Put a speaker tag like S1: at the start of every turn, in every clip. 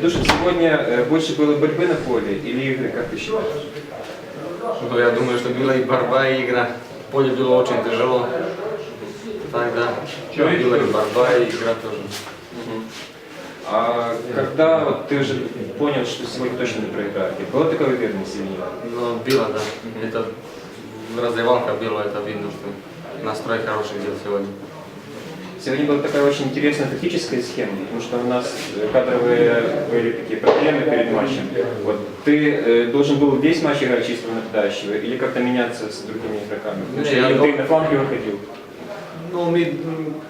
S1: Душа, сегодня больше было борьбы на поле или игры, как ты считаешь?
S2: Ну, я думаю, что была и борьба, и игра. Поле было очень тяжело. Так, да. Была и борьба, и игра тоже.
S1: А когда вот ты уже понял, что сегодня точно не проиграете, была такая уверенность или нет?
S2: Но было, да. Это раздевалка было, это видно, что настрой хороший был сегодня.
S1: Сегодня была такая очень интересная тактическая схема, потому что у нас э, кадровые были такие проблемы перед матчем. Вот ты э, должен был весь матч играть чистого нападающего или как-то меняться с другими игроками? Потому что
S2: я
S1: ты на фланге выходил.
S2: Ну, мы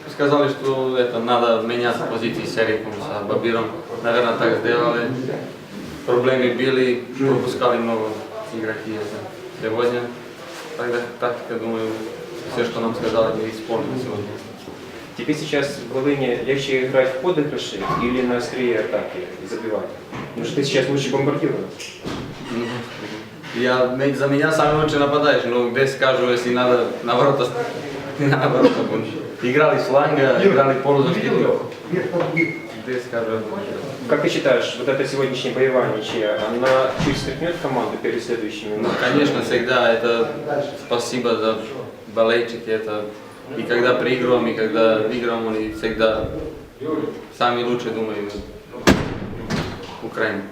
S2: сказали, что это надо менять позиции с Эриком, с Бабиром. Наверное, так сделали. Проблемы были, пропускали много игроки. Сегодня, тогда тактика, думаю, все, что нам сказали, мы исполнили сегодня.
S1: Тебе сейчас в Волыне легче играть в подыгрыши или на острие атаки и забивать? Потому что ты сейчас лучше бомбардируешь.
S2: Я, за меня самый лучший нападающий, но где скажу, если надо наоборот, наоборот, играли с фланга, играли полузащиту. Где скажу,
S1: Как ты считаешь, вот эта сегодняшняя боевая ничья, она чуть стряхнет команду перед следующими
S2: Ну, конечно, всегда это спасибо за болельщики, это и когда проигрываем, и когда выигрываем, они всегда самые лучшие, думаю, Украина.